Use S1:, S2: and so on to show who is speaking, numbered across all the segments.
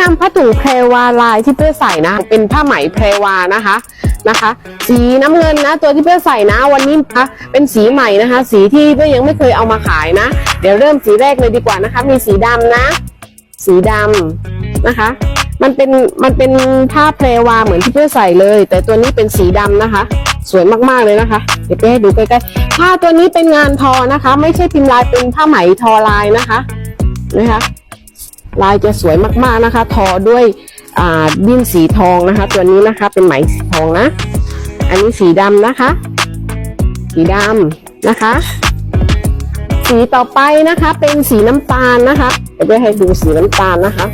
S1: นำผ้าถุงแพรวาลายที่เพื่อใส่นะ เป็นผ้าไหมแพรวานะคะนะคะ สีน้ำเงินนะ ตัวที่เพื่อใส่นะวันนี้นะเป็นสีใหม่นะคะ สีที่เพื่อยังไม่เคยเอามาขายนะ เดี๋ยวเริ่มสีแรกเลยดีกว่านะคะ มีสีดำนะ สีดำนะคะ มันเป็นมันเป็นผ้าแพรวาเหมือนที่เพื่อใส่เลย แต่ตัวนี้เป็นสีดำนะคะ สวยมากๆเลยนะคะ เดี๋ยวไปให้ดูใกล้ๆผ้าตัวนี้เป็นงานทอนะคะ ไม่ใช่พิมพ์ลายเป็นผ้าไหมทอลายนะคะนะคะ ลายจะสวยมากๆนะคะ ทอด้วยดิ้นสีทองนะคะ ตัวนี้นะคะเป็นไหมสีทองนะ อันนี้สีดำนะคะ สีดำนะคะ สีต่อไปนะคะเป็นสีน้ำตาลนะคะเดี๋ยวให้ดูสีน้ำตาลนะคะ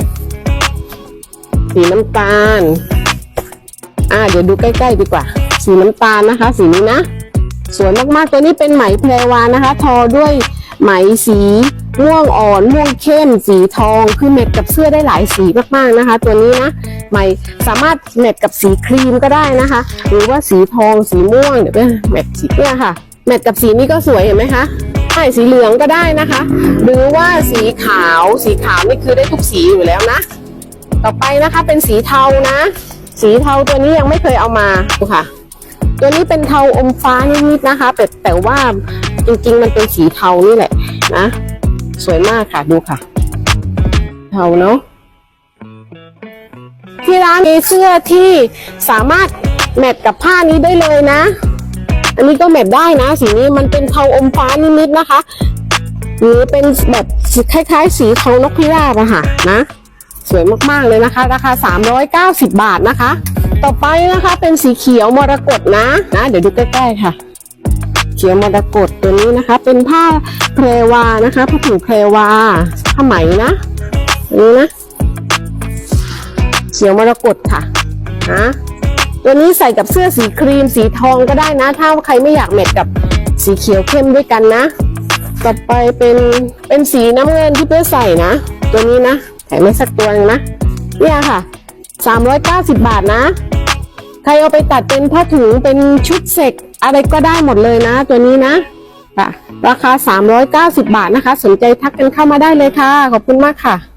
S1: สีน้ำตาล อ่าเดี๋ยวดูใกล้ ๆ ดีกว่า สีน้ำตาลนะคะ สีนี้นะ สวยมากๆตัวนี้เป็นไหมแพรวานะคะ ทอด้วย ไหมสีม่วงอ่อนม่วงเข้มสีทองคือเม็ดกับเสื้อได้หลายสีมากๆนะคะ ตัวนี้นะไหมสามารถเม็ดกับสีครีมก็ได้นะคะ หรือว่าสีทองสีม่วงเดี๋ยวไปเม็ดสีเนี่ยค่ะเม็ดกับสีนี้ก็สวยเห็นไหมคะใช่สีเหลืองก็ได้นะคะ หรือว่าสีขาวสีขาวนี่คือได้ทุกสีอยู่แล้วนะ ต่อไปนะคะเป็นสีเทานะ สีเทาตัวนี้ยังไม่เคยเอามาดูค่ะ ตัวนี้เป็นเทาอมฟ้านิดๆนะคะแต่แต่ว่า จริง ๆ มันเป็นสีเทานี่แหละนะ สวยมากค่ะดูค่ะ เทาเนาะที่ร้านมีเสื้อที่สามารถแมทกับผ้านี้ได้เลยนะ อันนี้ก็แมทได้นะ สีนี้มันเป็นเทาอมฟ้านิดๆนะคะ หรือเป็นแบบคล้ายๆ สีเทานกพิราบอะค่ะนะ สวยมากๆเลยนะคะ ราคา 390 บาทนะคะ ต่อไปนะคะเป็นสีเขียวมรกตนะนะ เดี๋ยวดูใกล้ๆค่ะ เขียวมรกตตัวนี้นะคะ เป็นผ้าแพรวานะคะผ้าถุงแพรวาผ้าไหมนะนนี้นะเขียวมรกตค่ะนะตัวนี้ใส่กับเสื้อสีครีมสีทองก็ได้นะ ถ้าใครไม่อยากแมทกับสีเขียวเข้มด้วยกันนะ ต่อไปเป็นเป็นสีน้ำเงินที่เพื่อใส่นะ ตัวนี้นะแถมไม่สักตัวหนึงนะเนี่ยค่ะ 390 บาทนะ ใครเอาไปตัดเป็นผ้าถุงเป็นชุดเสก อะไรก็ได้หมดเลยนะ ตัวนี้นะค่ะราคา 390 บาทนะคะ สนใจทักกันเข้ามาได้เลยค่ะ ขอบคุณมากค่ะ